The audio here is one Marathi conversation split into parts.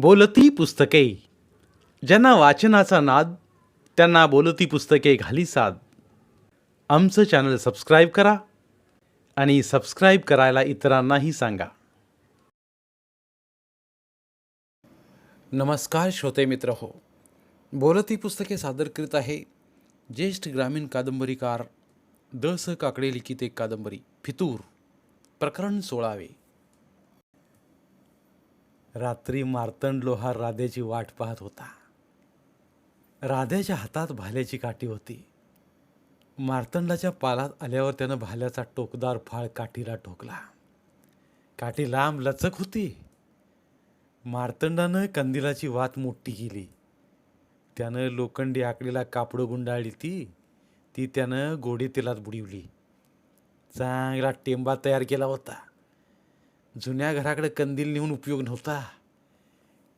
बोलती पुस्तके. ज्यांना वाचनाचा नाद त्यांना बोलती पुस्तके घाली साद. आमचं चॅनल सबस्क्राईब करा आणि सबस्क्राईब करायला इतरांनाही सांगा. नमस्कार श्रोते मित्र हो. बोलती पुस्तके सादर करीत आहे ज्येष्ठ ग्रामीण कादंबरीकार द स काकडे लिखित एक कादंबरी फितूर प्रकरण सोळावे. रात्री मार्तंड लोहार राधेची वाट पाहत होता. राधेच्या हातात भाल्याची काठी होती. मार्तंडाच्या पालात आल्यावर त्यानं भाल्याचा टोकदार फाळ काठीला ठोकला. काठी लांब लचक होती. मार्तंडानं कंदिलाची वात मोठी केली. त्यानं लोखंडी आकडीला कापडं गुंडाळली ती. ती त्यानं गोडी तेलात बुडवली. चांगला टेंबा तयार केला होता. जुन्या घराकडे कंदील नेऊन उपयोग नव्हता.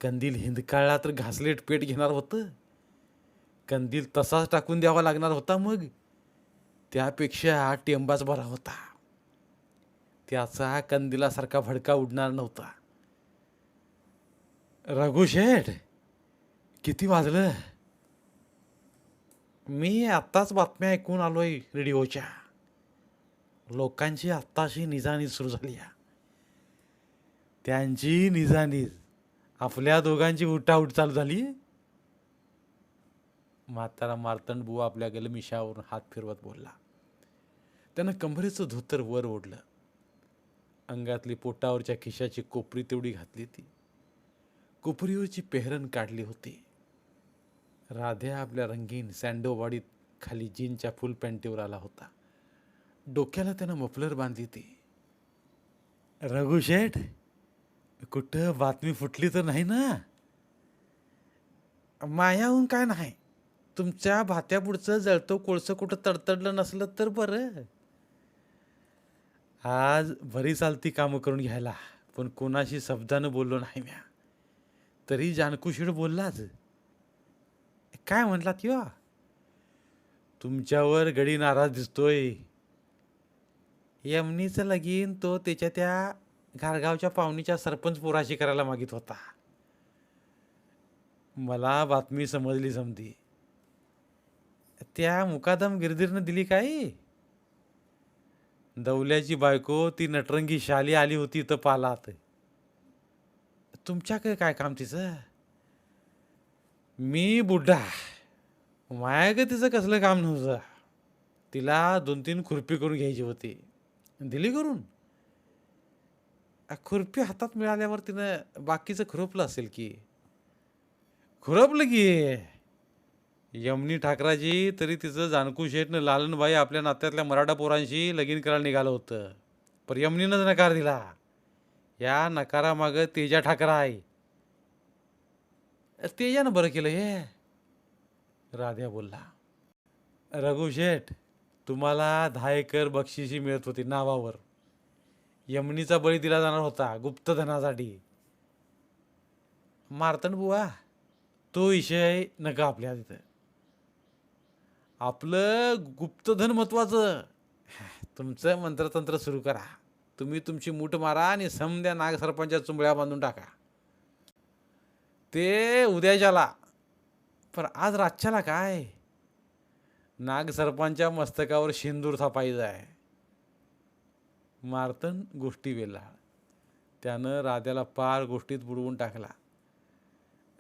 कंदील हिंदकाळला तर घासलेट पेट घेणार होतं. कंदील तसाच टाकून द्यावा लागणार होता मग. त्यापेक्षा टेंबाच बरा होता. त्याचा कंदिलासारखा भडका उडणार नव्हता. रघु शेठ किती वाजलं? मी आत्ताच बातम्या ऐकून आलोय रेडिओच्या. लोकांची आत्ताशी निजानीज सुरू झाली आहे. त्यांची निजानीज. आपल्या दोघांची उठाउठ चालू झाली. म्हातारा मार्तंड बुवा आपल्या गलमिशावरून हात फिरवत बोलला. त्यानं कंबरेचं धोतर वर ओढलं. अंगातली पोटावरच्या खिशाची कोपरी तेवढी घातली ती कोपरीवरची पेहरण काढली होती. राध्या आपल्या रंगीन सँडोवाडीत खाली जीनच्या फुल पॅन्टीवर आला होता. डोक्याला त्यानं मफलर बांधली ती रघु शेठ कुठं बातमी फुटली तर नाही ना? मायाहून काय नाही. तुमच्या भात्यापुढचं जळतो कोळसं कुठं तडतडलं नसलं तर बरं. आज बरी चालती कामं करून घ्यायला पण कोणाशी शब्दानं बोललो नाही म्या. तरी जानकुशीड बोललाच. काय म्हणलात किंवा तुमच्यावर गडी नाराज दिसतोय. यमनीचं लगीन तो त्याच्या त्या घारगावच्या पाहुणीच्या सरपंच पोराशी करायला मागित होता. मला बातमी समजली समधी. त्या मुकादम गिरधीरनं दिली काय दौल्याची बायको ती नटरंगी शाली आली होती तर पालात. तुमच्याकडे काय काम तिचं? मी बुड्ढा. माया का तिचं कसलं काम नव्हतं. तिला दोन तीन खुरपी करून घ्यायची होती. दिली करून? खुरपी हातात मिळाल्यावर तिनं बाकीचं खुरपलं असेल की? खुरपलं की. यमनी ठाकराजी तरी तिचं जानकू शेठनं लालनबाई आपल्या नात्यातल्या मराठा पोरांशी लगीन करायला निघालं होतं. पर यमनीनंच नकार दिला. या नकारामागं तेजा ठाकरा आहे. तेजानं बरं केलं हे. राध्या बोलला. रघु शेठ तुम्हाला दहा एकर बक्षिशी मिळत होती नावावर. यमनीचा बळी दिला जाणार होता गुप्तधनासाठी. मारतन बुवा. तो विषय नका आपल्या तिथं. आपलं गुप्तधन महत्वाचं तुमचं मंत्रतंत्र सुरू करा. तुम्ही तुमची मूठ मारा आणि समद्या नाग चुंबळ्या बांधून टाका. ते उद्याच्याला पण आज रातच्याला काय? नाग मस्तकावर शेंदूर थापायचा आहे. मारतन गोष्टी वेला. त्यानं राध्याला पार गोष्टीत बुडवून टाकला.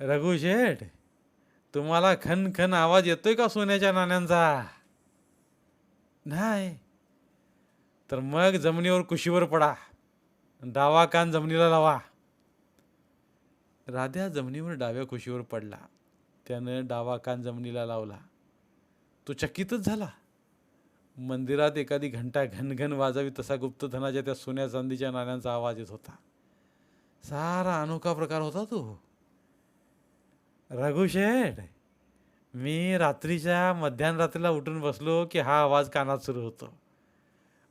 रघुशेठ तुम्हाला खन खन आवाज येतोय का सोन्याच्या नाण्यांचा? नाही. तर मग जमिनीवर कुशीवर पडा. डावा कान जमिनीला लावा. राध्या जमिनीवर डाव्या कुशीवर पडला. त्यानं डावा कान जमिनीला लावला. तो चकितच झाला. मंदिरात एखादी घंटा घनघन वाजावी तसा गुप्तधनाच्या त्या सोन्या चांदीच्या नाण्यांचा आवाज येत होता. सारा अनोखा प्रकार होता तो. रघुशेठ मी रात्रीच्या मध्यानरात्रीला उठून बसलो की हा आवाज कानात सुरू होतो.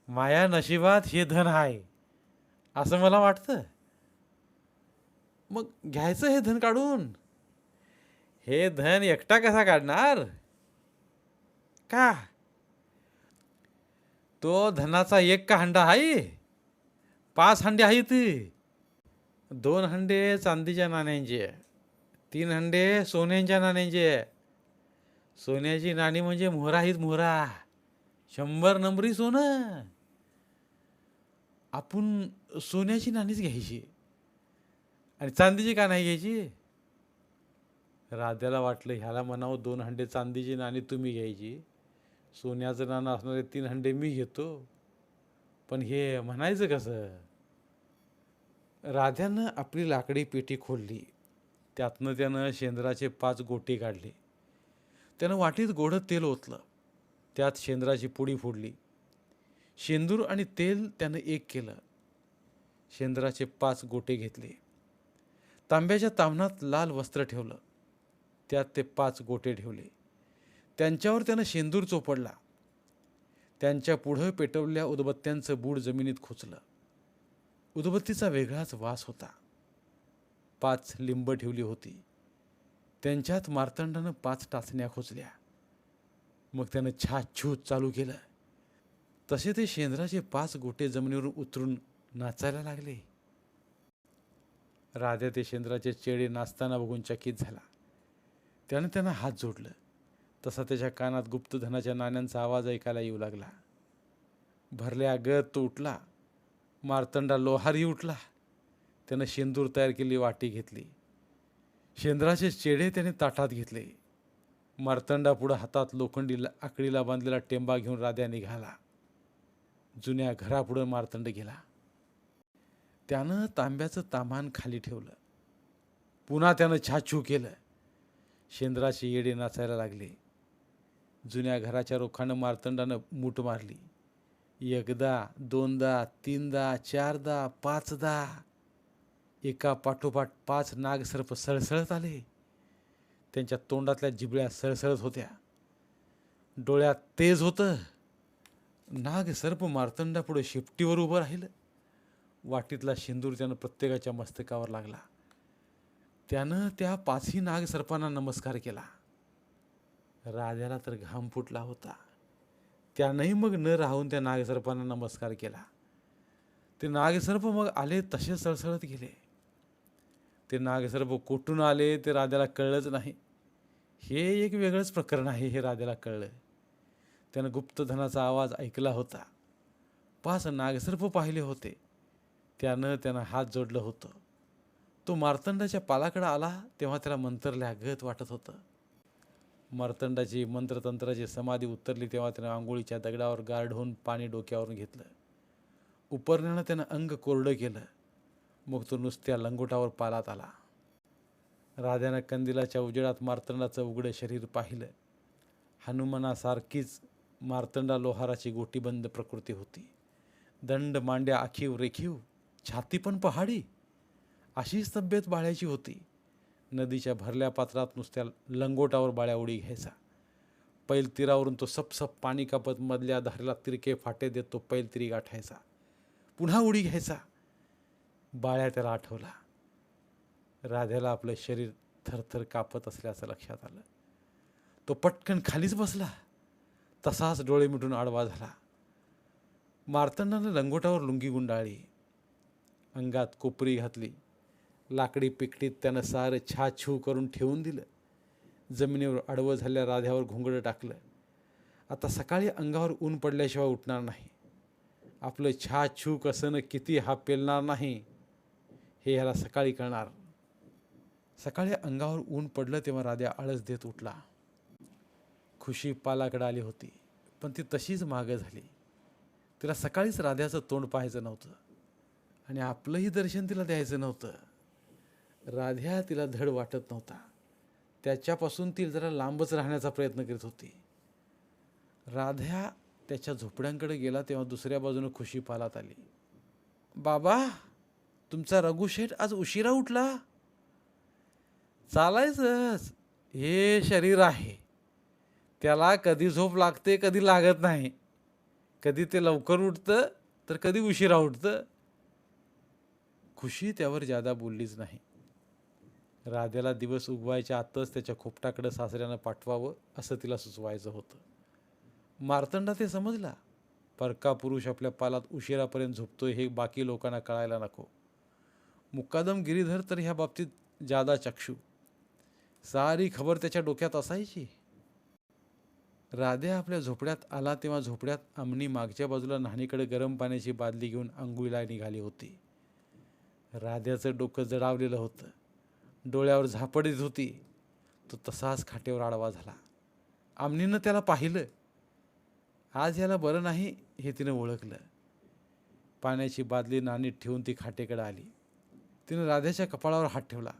माया नशिबात हे धन आहे असं मला वाटतं. मग घ्यायचं हे धन काढून? हे धन एकटा कसा काढणार? का? तो धनाचा एक का हंडा आहे पाच हंडे आहेत दोन हंडे चांदीच्या नाण्यांचे तीन हंडे सोन्यांच्या नाण्यांचे सोन्याची नाणी म्हणजे मोहरा आहेत मोहरा. शंभर नंबरी सोनं. आपण सोन्याची नाणीच घ्यायची. आणि चांदीची का नाही घ्यायची? राध्याला वाटलं ह्याला म्हणावं दोन हंडे चांदीची नाणी तुम्ही घ्यायची. सोन्याचं नाणं असणारे तीन हंडे मी घेतो. पण हे म्हणायचं कसं? राध्यानं आपली लाकडी पेटी खोलली. त्यातनं त्यानं शेंद्राचे पाच गोटे काढले. त्यानं वाटीत गोडं तेल ओतलं. त्यात शेंद्राची पुडी फोडली. शेंदूर आणि तेल त्यानं एक केलं. शेंद्राचे पाच गोटे घेतले. तांब्याच्या तामणात लाल वस्त्र ठेवलं. त्यात ते पाच गोटे ठेवले. त्यांच्यावर त्यानं शेंदूर चोपडला. त्यांच्या पुढं पेटवल्या उदबत्त्यांचं बूड जमिनीत खोचलं. उदबत्तीचा वेगळाच वास होता. पाच लिंब ठेवली होती. त्यांच्यात मार्तंडानं पाच टाचण्या खोचल्या. मग त्यानं छाछूत चालू केलं. तसे ते शेंद्राचे पाच गोटे जमिनीवर उतरून नाचायला लागले. राध्या ते शेंद्राचे चेडे नाचताना बघून चकित झाला. त्यानं त्यांना हात जोडलं. तसा त्याच्या कानात गुप्तधनाच्या नाण्यांचा आवाज ऐकायला येऊ लागला. भरल्या गत तो उठला. मार्तंडा लोहारही उठला. त्यानं शेंदूर तयार केली वाटी घेतली. शेंद्राचे चेडे त्याने ताटात घेतले. मार्तंडा पुढं हातात लोखंडीला आकडीला बांधलेला टेंबा घेऊन राध्या निघाला. जुन्या घरापुढं मार्तंड गेला. त्यानं तांब्याचं तामान खाली ठेवलं. पुन्हा त्यानं छाछू केलं. शेंद्राचे येडे नाचायला लागले. जुन्या घराच्या रोखानं मार्तंडानं मूठ मारली. एकदा दोनदा तीनदा चारदा पाचदा. एका पाठोपाठ पाच नागसर्प सळसळत आले. त्यांच्या तोंडातल्या जिबळ्या सळसळत होत्या. डोळ्यात तेज होतं. नाग सर्प मार्तंडापुढे शेपटीवर उभं राहिलं. वाटीतला शेंदूर त्यानं प्रत्येकाच्या मस्तकावर लागला. त्यानं त्या पाचही नागसर्पांना नमस्कार केला. राजाला तर घाम फुटला होता. त्यानंही मग न राहून त्या नागसर्पांना नमस्कार केला. ते नागसर्प मग आले तसे सळसळत गेले. ते नागसर्प कुठून आले ते राजाला कळलंच नाही. हे एक वेगळंच प्रकरण आहे हे राजाला कळलं. त्यानं गुप्तधनाचा आवाज ऐकला होता. पाच नागसर्प पाहिले होते. त्यानं त्यानं हात जोडलं होतं. तो मार्तंडाच्या पालाकडं आला तेव्हा त्याला मंत्रल्या गत वाटत होतं. मार्तंडाची मंत्रतंत्राची समाधी उतरली तेव्हा त्यानं आंघोळीच्या दगडावर गार्ड होऊन पाणी डोक्यावरून घेतलं. उपरण्यानं त्यानं अंग कोरडं केलं. मग तो नुसत्या लंगोटावर पालात आला. राध्यानं कंदिलाच्या उजेडात मार्तंडाचं उघडं शरीर पाहिलं. हनुमानासारखीच मार्तंडा लोहाराची गोटीबंद प्रकृती होती. दंड मांड्या आखीव रेखीव छाती पण पहाडी. अशीच तब्येत बाळ्याची होती. नदीच्या भरल्या पात्रात नुसत्या लंगोटावर बाळ्या उडी घ्यायचा. पैल तीरावरून तो सपसप पाणी कापत मधल्या धारेला तिरके फाटे देत तो पैल तिरी गाठायचा. पुन्हा उडी घ्यायचा. बाळ्या त्याला आठवला. राध्याला आपलं शरीर थरथर कापत असल्याचं लक्षात आलं. तो पटकन खालीच बसला. तसाच डोळे मिटून आडवा झाला. मार्तंडानं लंगोटावर लुंगी गुंडाळली. अंगात कोपरी घातली. लाकडी पिकटीत त्यानं सारं छाछू करून ठेवून दिलं. जमिनीवर आडवं झाल्या राध्यावर घोंगडं टाकलं. आता सकाळी अंगावर ऊन पडल्याशिवाय उठणार नाही. आपलं छाछू कसं किती हा पेलणार नाही हे ह्याला सकाळी कळणार. सकाळी अंगावर ऊन पडलं तेव्हा राध्या आळस देत उठला. खुशी पालाकडे आली होती पण ती तशीच मागं झाली. तिला सकाळीच राध्याचं तोंड पाहायचं नव्हतं आणि आपलंही दर्शन तिला द्यायचं नव्हतं. राध्या तिला धड वाटत नव्हता. त्याच्यापासून ती जरा लांबच राहण्याचा प्रयत्न करीत होती. राध्या त्याच्या झोपड्यांकडे गेला तेव्हा दुसऱ्या बाजूनं खुशी पालात आली. बाबा तुमचा रघुशेठ आज उशिरा उठला. चालायचंच. हे शरीर आहे. त्याला कधी झोप लागते कधी लागत नाही. कधी ते लवकर उठतं तर कधी उशिरा उठतं. खुशी त्यावर जादा बोललीच नाही. राध्याला दिवस उगवायच्या आतच त्याच्या खोपटाकडं सासऱ्यानं पाठवावं असं तिला सुचवायचं होतं. मार्तंडा ते समजला परका पुरुष आपल्या पालात उशिरापर्यंत झोपतोय हे बाकी लोकांना कळायला नको. मुक्कादम गिरीधर तर ह्या बाबतीत जादा चक्षू. सारी खबर त्याच्या डोक्यात असायची. राधे आपल्या झोपड्यात आला तेव्हा झोपड्यात आमनी मागच्या बाजूला न्हाणीकडे गरम पाण्याची बादली घेऊन आंघोळीला निघाली होती. राध्याचं डोकं जडावलेलं होतं. डोळ्यावर झापड येत होती. तो तसाच खाटेवर आडवा झाला. आमनीनं त्याला पाहिलं. आज याला बरं नाही हे तिनं ओळखलं. पाण्याची बादली नाणीत ठेवून ती खाटेकडे आली. तिनं राधेच्या कपाळावर हात ठेवला.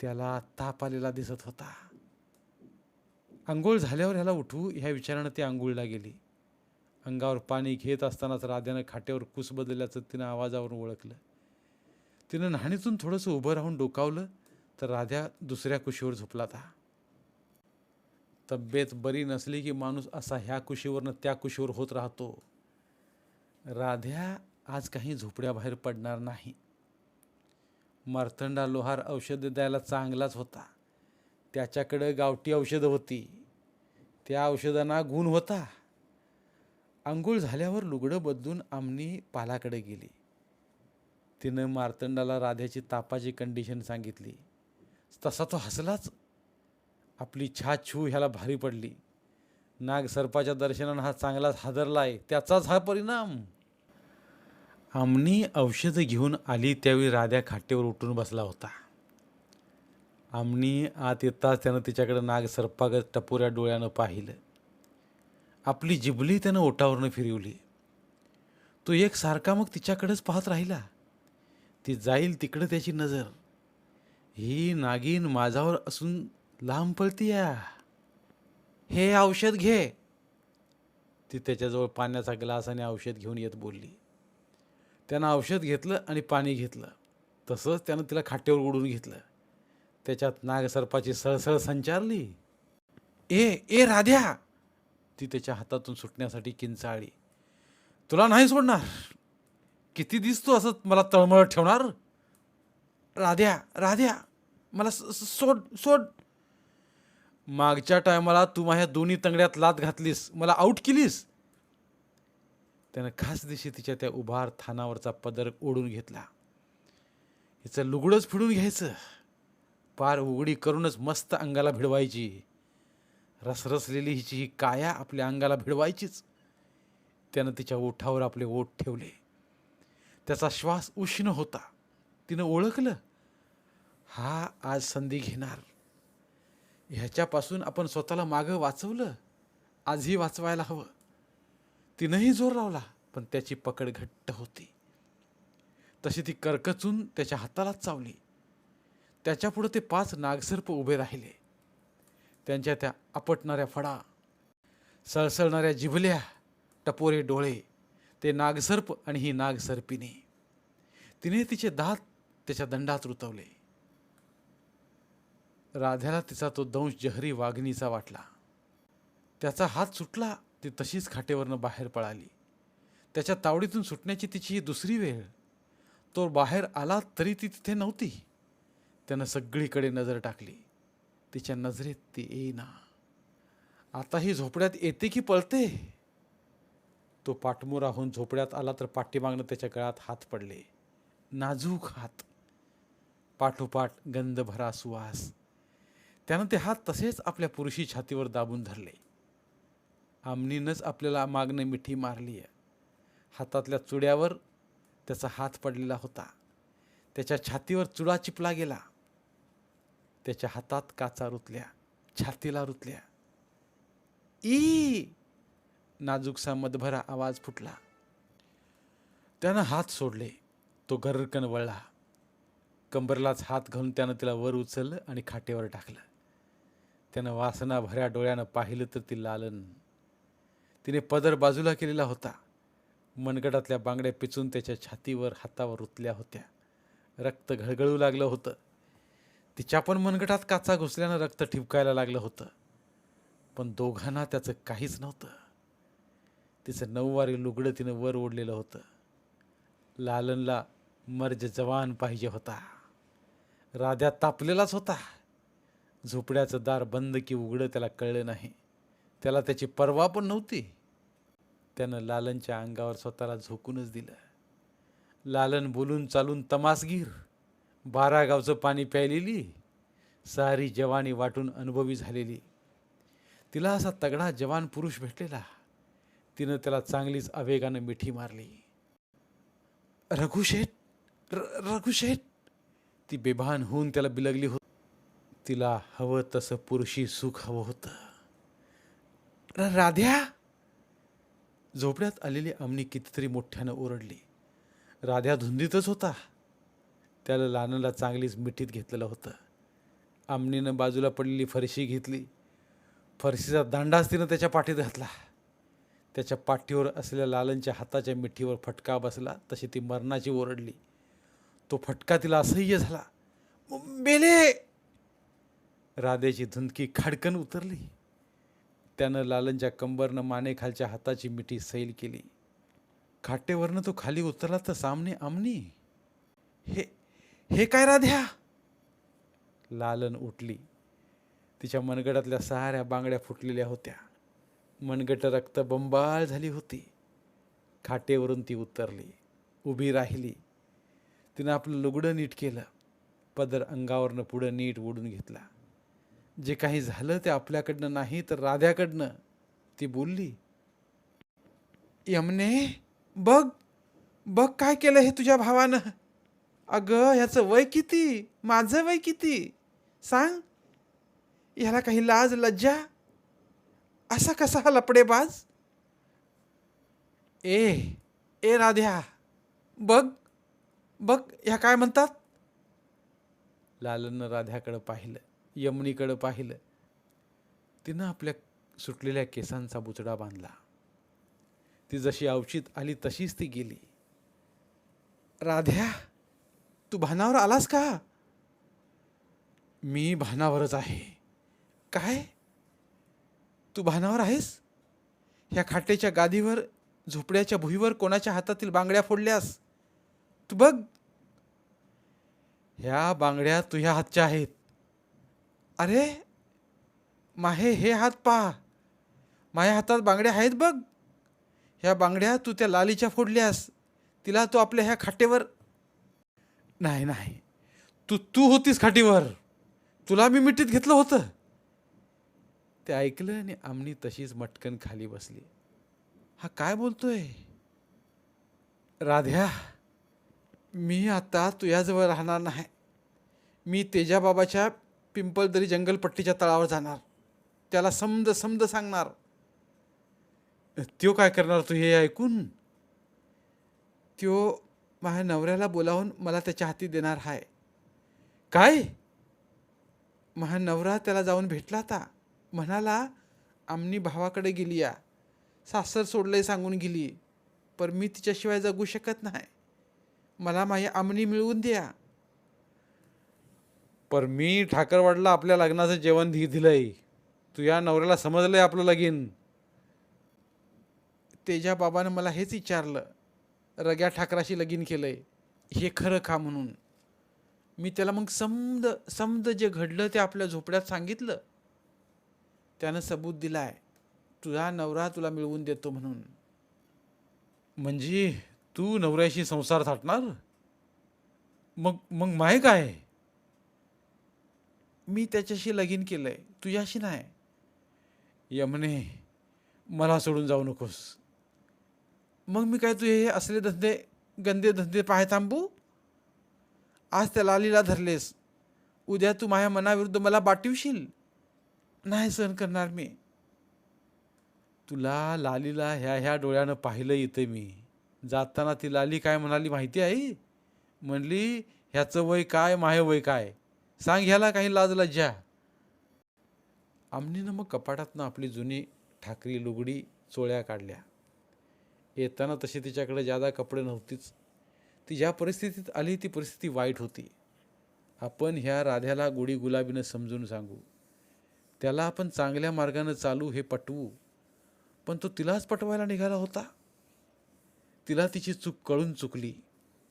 त्याला ताप आलेला दिसत होता. आंघोळ झाल्यावर ह्याला उठवू ह्या विचारानं ती आंघोळला गेली. अंगावर पाणी घेत असतानाच राध्यानं खाट्यावर कुस बदलल्याचं तिनं आवाजावरून ओळखलं. तिनं न्हाणीतून थोडंसं उभं राहून डोकावलं तर राध्या दुसऱ्या कुशीवर झोपला होता. तब्येत बरी नसली की माणूस असा ह्या कुशीवरनं त्या कुशीवर होत राहतो. राध्या आज काही झोपड्याबाहेर पडणार नाही. मार्तंडा लोहार औषध द्यायला चांगलाच होता. त्याच्याकडं गावठी औषधं होती. त्या औषधांना गुण होता. आंघोळ झाल्यावर लुगडं बदलून आमनी पालाकडे गेली. तिनं मार्तंडाला राध्याची तापाची कंडिशन सांगितली. तसा तो हसलाच. आपली छाछू ह्याला भारी पडली. नाग सर्पाच्या दर्शनानं हा चांगलाच हादरला आहे त्याचाच हा परिणाम. आमनी औषधं घेऊन आली त्यावेळी राध्या खाटेवर उठून बसला होता. आमनी आत येताच त्यानं तिच्याकडे नाग सर्पागत टपोऱ्या डोळ्यानं पाहिलं. आपली जिबली त्यानं ओटावरनं फिरवली. तो एक सारखा मग तिच्याकडेच पाहत राहिला. ती जाईल तिकडं त्याची नजर. ही नागिन माझावर असून लांब पळतीया हे औषध घे. ती त्याच्याजवळ पाण्याचा ग्लास आणि औषध घेऊन येत बोलली. त्यानं औषध घेतलं आणि पाणी घेतलं. तसंच त्यानं तिला खाट्यावर उडून घेतलं. त्याच्यात नागसर्पाची सळसळ संचारली. ए ए राध्या! ती त्याच्या हातातून सुटण्यासाठी किंचाळली. तुला नाही सोडणार. किती दिसतो असं मला तळमळ ठेवणार? राध्या राध्या मला स- सोड सोड. मागच्या टायमाला तू माझ्या दोन्ही तंगड्यात लात घातलीस. मला आऊट केलीस. त्यानं खास दिशी तिच्या त्या उभार थानावरचा पदर ओढून घेतला. हिचं लुगडंच फिडून घ्यायचं. पार उघडी करूनच मस्त अंगाला भिडवायची. रसरसलेली हिची ही काया आपल्या अंगाला भिडवायचीच. त्यानं तिच्या ओठावर आपले ओठ ठेवले. त्याचा श्वास उष्ण होता. तिनं ओळखलं. हा आज संधी घेणार. ह्याच्यापासून आपण स्वतःला मागं वाचवलं. आजही वाचवायला हवं. तिनंही जोर लावला पण त्याची पकड घट्ट होती. तशी ती करकचून त्याच्या हातालाच चावली. त्याच्यापुढं ते पाच नागसर्प उभे राहिले. त्यांच्या त्या आपटणाऱ्या फडा सळसळणाऱ्या जिभल्या टपोरे डोळे ते नागसर्प आणि ही नागसर्पिणी तिने तिचे दात त्याच्या दंडात रुतवले. राध्याला तिचा तो दंश जहरी वाघिणीचा वाटला. त्याचा हात सुटला ती तशीच खाटेवरनं बाहेर पळाली. त्याच्या तावडीतून सुटण्याची तिची ही दुसरी वेळ. तो बाहेर आला तरी ती तिथे नव्हती. त्यानं सगळीकडे नजर टाकली. तिच्या नजरेत ती येईना. आता ही झोपड्यात येते की पळते? तो पाठमोराहून झोपड्यात आला तर पाठीमागनं त्याच्या गळ्यात हात पडले. नाजूक हात. पाठोपाठ गंधभरा सुवास. त्यानं ते हात तसेच आपल्या पुरुषी छातीवर दाबून धरले. आमनीनंच आपल्याला मागणं मिठी मारली हातातल्या चुड्यावर त्याचा हात पडलेला होता. त्याच्या छातीवर चुडा चिपला गेला. त्याच्या हातात काचा रुतल्या छातीला रुतल्या. ई! नाजूकसा मदभरा आवाज फुटला. त्यानं हात सोडले. तो गर्रकन वळला. कंबरलाच हात घालून त्यानं तिला वर उचललं आणि खाटेवर टाकलं. त्यानं वासना भऱ्या डोळ्यानं पाहिलं तर ती लालन. तिने पदर बाजूला केलेला होता. मनगटातल्या बांगड्या पिचून त्याच्या छातीवर हातावर रुतल्या होत्या. रक्त घळघळू लागलं होतं. तिच्या पण मनगटात काचा घुसल्यानं रक्त ठिपकायला लागलं होतं. पण दोघांना त्याचं काहीच नव्हतं. तिचं नऊवारी लुगडं तिनं वर ओढलेलं होतं. लालनला मर्ज जवान पाहिजे होता. राध्या तापलेलाच होता. झोपड्याचं दार बंद की उघडं त्याला कळलं नाही. त्याला त्याची पर्वा पण नव्हती. त्यानं लालनच्या अंगावर स्वतःला झोकूनच दिलं. लालन बोलून चालून तमासगीर. बारा गावचं पाणी प्यायलेली. सारी जवानी वाटून अनुभवी झालेली. तिला असा तगडा जवान पुरुष भेटलेला. तिनं त्याला चांगलीच आवेगानं मिठी मारली. रघुशेठ र रघुशेठ. ती बेभान होऊन त्याला बिलगली होत. तिला हवं तसं पुरुषी सुख हवं होतं. राध्या. झोपड्यात आलेली अमनी कितीतरी मोठ्यानं ओरडली. राध्या धुंदीतच होता. त्याला लानला चांगलीच मिठीत घेतलेलं होतं. आमनीनं बाजूला पडलेली फरशी घेतली. फरशीचा दांडाच तिनं त्याच्या पाठीत घातला. त्याच्या पाठीवर असलेल्या लालनच्या हाताच्या मिठीवर फटका बसला तशी ती मरणाची ओरडली. तो फटका तिला असह्य झाला. मेले राधेची धुंदकी खाडकन उतरली. त्यानं लालनच्या कंबरनं मानेखालच्या हाताची मिठी सैल केली. खाटेवरनं तो खाली उतरला तर सामने आमनी. हे हे काय राध्या? लालन उठली. तिच्या मनगडातल्या साऱ्या बांगड्या फुटलेल्या होत्या. मनगट रक्त बंबाळ झाली होती. खाटेवरून ती उतरली उभी राहिली. तिनं आपलं लुगडं नीट केलं पदर अंगावरनं पुढं नीट ओढून घेतला. जे काही झालं ते आपल्याकडनं नाही तर राध्याकडनं. ती बोलली यमने बघ बघ काय केलं हे तुझ्या भावानं. अगं ह्याचं वय किती? माझं वय किती? सांग. ह्याला काही लाज लज्जा असा कसा हा लपडेबाज? ए ए राध्या बघ बघ ह्या काय म्हणतात? लालनं राध्याकडं पाहिलं यमुनीकडं पाहिलं. तिनं आपल्या सुटलेल्या केसांचा बुचडा बांधला. ती जशी अवचित आली तशीच ती गेली. राध्या तू भानावर आलास का? मी भानावरच आहे. काय? तू भानावर आहेस? ह्या खाटेच्या गादीवर झोपड्याच्या भुईवर कोणाच्या हातातील बांगड्या फोडल्यास? तू बघ. ह्या बांगड्या तुझ्या हातच्या आहेत. अरे माहे हे हात पहा. माझ्या हातात बांगड्या आहेत बघ. ह्या बांगड्या तू त्या लालीच्या फोडल्यास तिला तू आपल्या ह्या खाटेवर. नाही नाही. तू तू होतीस खाटीवर. तुला मी मिठीत घेतलं होतं. ते ऐकलं आणि आमनी तशीच मटकन खाली बसली. हा काय बोलतोय? राध्या मी आता तुझ्याजवळ राहणार नाही. मी तेजाबाबाच्या पिंपलदरी जंगलपट्टीच्या तळावर जाणार. त्याला समद समद सांगणार. त्यो काय करणार तू हे ऐकून? त्यो माझ्या नवऱ्याला बोलावून मला त्याच्या हाती देणार आहे काय? माझा नवरा त्याला जाऊन भेटला आता. म्हणाला आमनी भावाकडे गेली या. सासर सोडलंय सांगून गेली पर मी तिच्याशिवाय जगू शकत नाही. मला माझी आमनी मिळवून द्या. पर मी ठाकरवाडला आपल्या लग्नाचं जेवण दि दिलंय. तुझ्या नवऱ्याला समजलंय आपलं लगीन. तेजा बाबानं मला हेच विचारलं रग्या ठाकराशी लगीन केलंय. हे खरं का म्हणून? मी त्याला मग समद समद जे घडलं ते आपल्या झोपड्यात सांगितलं. त्यानं सबूत दिलाय. तुझा नवरा तुला मिळवून देतो म्हणून. म्हणजे तू नवऱ्याशी संसार थाटणार? मग मग माय काय? मी त्याच्याशी लगीन केलंय. तुझ्याशी नाही. यमने मला सोडून जाऊ नकोस. मग मी काय तुझे हे असले धंदे गंदे धंदे पाहाय थांबू? आज त्या लालीला धरलेस. उद्या तू माझ्या मनाविरुद्ध मला बाटिवशील? नाही सहन करणार मी. तुला लालीला ह्या ह्या डोळ्यानं पाहिलं इथे मी. जाताना ती लाली काय म्हणाली माहिती आहे म्हणली ह्याचं वय काय माहे वय काय? सांग ह्याला काही लाज लज्जा. आमनीनं मग कपाटातनं आपली जुनी ठाकरी लुगडी चोळ्या काढल्या. येताना तशी तिच्याकडे जादा कपडे नव्हतीच. ती ज्या परिस्थितीत आली ती परिस्थिती वाईट होती. आपण ह्या राध्याला गुढी गुलाबीनं समजून सांगू. त्याला आपण चांगल्या मार्गानं चालू हे पटवू. पण तो तिलाच पटवायला निघाला होता. तिला तिची चूक कळून चुकली.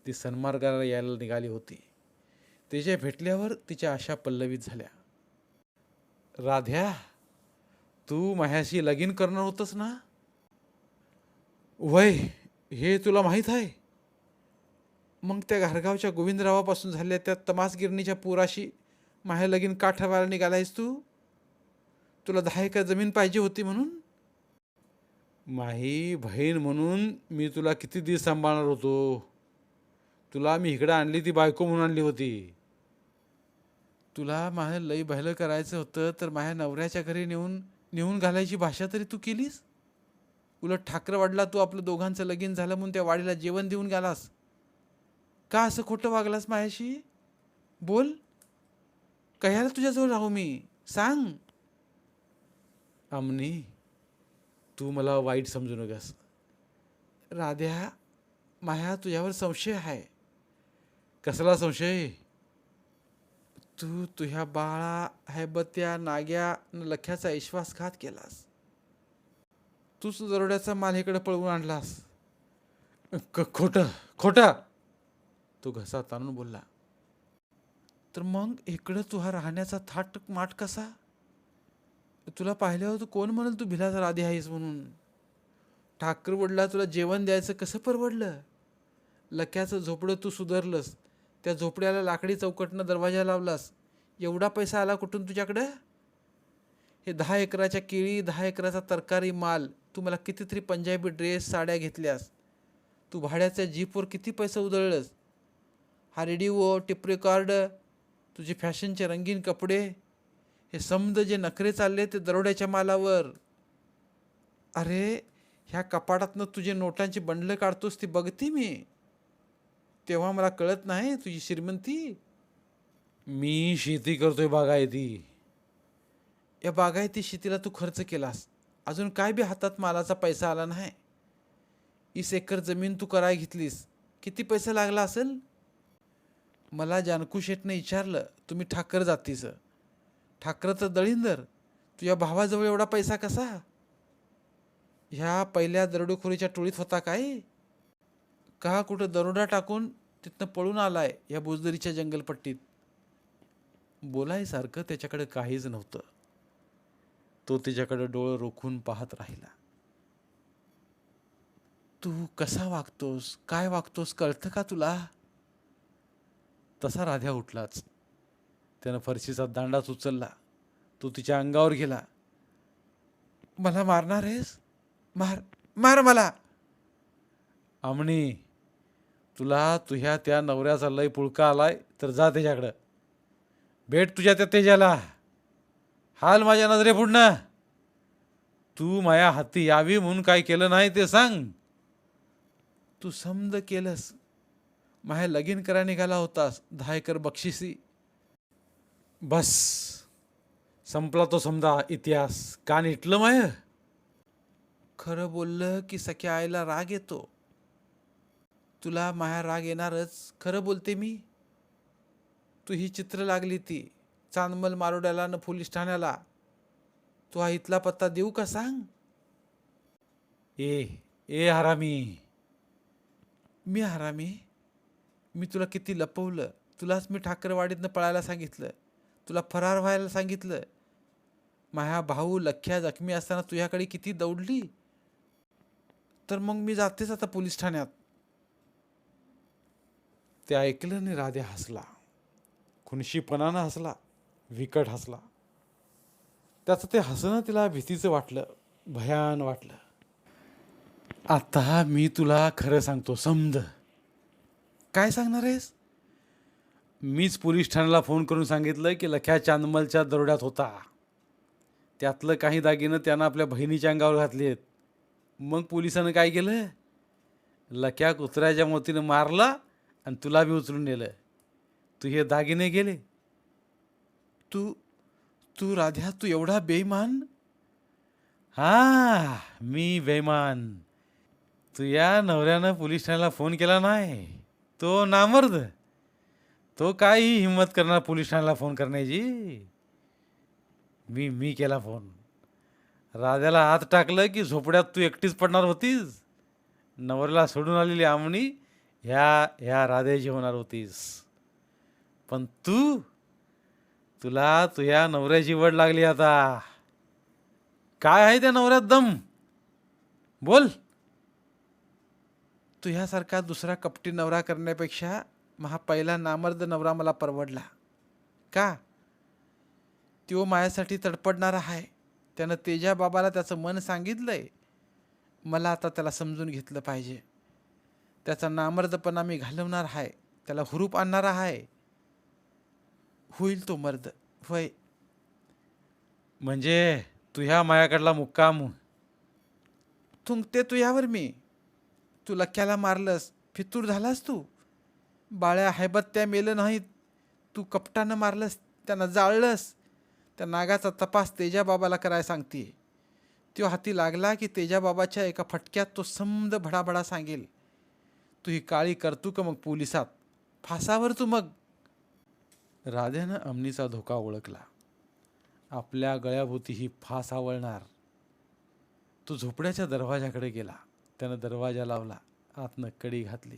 ती सन्मार्गाला यायला निघाली होती. तिच्या भेटल्यावर तिच्या आशा पल्लवित झाल्या. राध्या तू माझ्याशी लगीन करणार होतस ना? वय हे तुला माहीत आहे? मग त्या घारगावच्या गोविंदरावापासून झाल्या त्या तमासगिरणीच्या पुराशी माहे लगीन का ठरवायला निघालायस तू? तुला दहा एकर जमीन पाहिजे होती म्हणून? माही बहीण म्हणून मी तुला किती दिवस सांभाळणार होतो? तुला मी इकडं आणली ती बायको म्हणून आणली होती. तुला माझं लई बहिलं करायचं होतं तर माझ्या नवऱ्याच्या घरी नेऊन नेऊन घालायची भाषा तरी तू केलीस? उलट ठाकरवाडला तू आपलं दोघांचं लगीन झालं म्हणून त्या वाडीला जेवण देऊन गेलास? का असं खोटं वागलास माझ्याशी बोल. कह्याला तुझ्याजवळ राहू मी? सांग. आमनी तू मला वाईट समजू नकास. राध्या माया तुझ्यावर संशय आहे. कसला संशय? तू तुझ्या बाळा हैबत्या नाग्या न लख्याचा विश्वासघात केलास. तूच दरोड्याचा माल इकडे पळवून आणलास. क खोटं खोटं! तो घसा ताणून बोलला. तर मग इकडं तुझा राहण्याचा थाट माट कसा? तुला पाहिल्यावर तू कोण म्हणाल तू भिलाचा राधे आहेस म्हणून? ठाकर वडला तुला जेवण द्यायचं कसं परवडलं? लक्याचं झोपडं तू सुधारलंस. त्या झोपड्याला लाकडी चौकटनं दरवाजा लावलास. एवढा पैसा आला कुठून तुझ्याकडं? हे दहा एकराच्या केळी दहा एकराचा तरकारी माल. तू मला कितीतरी पंजाबी ड्रेस साड्या घेतल्यास. तू भाड्याच्या जीपवर किती पैसे उधळलंस? हा रेडिओ टिप रेकॉर्ड तुझे फॅशनचे रंगीन कपडे हे समद जे नखरे चालले ते दरोड्याच्या मालावर. अरे ह्या कपाटातनं तुझे नोटांची बंडलं काढतोस ती बघते मी. तेव्हा मला कळत नाही तुझी श्रीमंती. मी शेती करतोय बागायती. या बागायती शेतीला तू खर्च केलास. अजून काय बी हातात मालाचा पैसा आला नाही. वीस एकर जमीन तू कराय घेतलीस. किती पैसा लागला असेल? मला जानकू शेटनं विचारलं तुम्ही ठाकर जातीस. ठाकर तर दळींदर तुझ्या भावाजवळ एवढा पैसा कसा? ह्या पहिल्या दरोडेखोरीच्या टोळीत होता काय? का कुठं दरोडा टाकून तिथनं पळून आलाय या बोजदरीच्या जंगलपट्टीत? बोलायसारखं त्याच्याकडे काहीच नव्हतं. तो तिच्याकडे डोळं रोखून पाहत राहिला. तू कसा वागतोस? काय वागतोस? कळतं का तुला? तसा राध्या उठलाच. त्यानं फरशीचा दांडाच उचलला तो तिच्या अंगावर गेला. मला मारणार आहेस? मार मार मला. आमणी तुला तुझ्या त्या नवऱ्याचा लय पुळका आलाय तर जा त्याच्याकडं. भेट तुझ्या त्या तेजाला. हाल माझ्या नजरे पुढणं तू माया हाती यावी म्हणून काय केलं नाही ते सांग. तू समज केलंस. माया लगीन करा निघाला होतास दहा एकर बक्षिसी. बस संपला तो समजा इतिहास. कान इटलं माय? खरं बोललं की सख्या आईला राग येतो. तुला माया राग येणारच खरं बोलते मी? तू ही चित्र लागली ती चांदमल मारोड्याला न पोलीस ठाण्याला. तू हा इथला पत्ता देऊ का सांग? ए ए हरामी. मी हरामी? मी तुला किती लपवलं तुलाच मी ठाकरवाडीतनं पळायला सांगितलं. तुला फरार व्हायला सांगितलं. माझ्या भाऊ लख्या जखमी असताना तुझ्याकडे किती दौडली? तर मग मी जातेच आता पोलीस ठाण्यात. ते ऐकलं आणि राधे हसला. खुनशीपणानं हसला. विकट हसला. त्याचं ते हसणं तिला भीतीचं वाटलं. भयान वाटलं. आता मी तुला खरं सांगतो समज. काय सांगणार आहेस? मीच पोलीस ठाण्याला फोन करून सांगितलं की लख्या चांदमलच्या दरोड्यात होता. त्यातलं काही दागिनं त्यानं आपल्या बहिणीच्या अंगावर घातली आहेत. मग पोलिसानं काय केलं? लख्या कुत्र्याच्या मोतीनं मारला आणि तुला बी उचलून नेलं. तू हे दागिने गेले. तू तू राध्या तू एवढा बेईमान? हा मी बेमान तू या नवऱ्यानं पोलीस ठाण्याला फोन केला नाही. तो नामर्द. तो काही हिंमत करणार पोलीस ठाण्याला फोन करण्याची. मी मी केला फोन. राजाला हात टाकलं की झोपड्यात तू एकटीच पडणार होतीस. नवऱ्याला सोडून आलेली आमणी ह्या ह्या राधेची होणार होतीस. पण तू तुला तुझ्या नवऱ्याची वड लागली आता. काय आहे त्या नवऱ्यात दम? बोल. तुझ्यासारखा दुसरा कपटी नवरा करण्यापेक्षा महा पहिला नामर्द नवरा मला परवडला. का? तो माझ्यासाठी तडपडणारा आहे त्यानं तेजा बाबाला त्याचं मन सांगितलंय. मला आता त्याला समजून घेतलं पाहिजे. त्याचा नामर्दपणा मी घालवणार आहे त्याला हुरूप आणणारा आहे होईल तो मर्द. होय. म्हणजे तुझ्या मायाकडला मुक्काम. थुंकते तू यावर मी. तू लक्क्याला मारलंस. फितूर झालास तू. बाळ्या हैबत्त्या मेलं नाहीत. तू कपटानं मारलंस त्यांना जाळलंस. त्या नागाचा तपास तेजाबाबाला करायला सांगते तो हाती लागला की तेजाबाबाच्या एका फटक्यात तो समद भडाभडा सांगेल. तू ही काळी करतू का मग पोलिसात? फासावर तू मग. राधेनं अमनीचा धोका ओळखला. आपल्या गळ्याभोवती ही फास आवळणार तो झोपड्याच्या दरवाजाकडे गेला. त्यानं दरवाजा लावला. आतनं कडी घातली.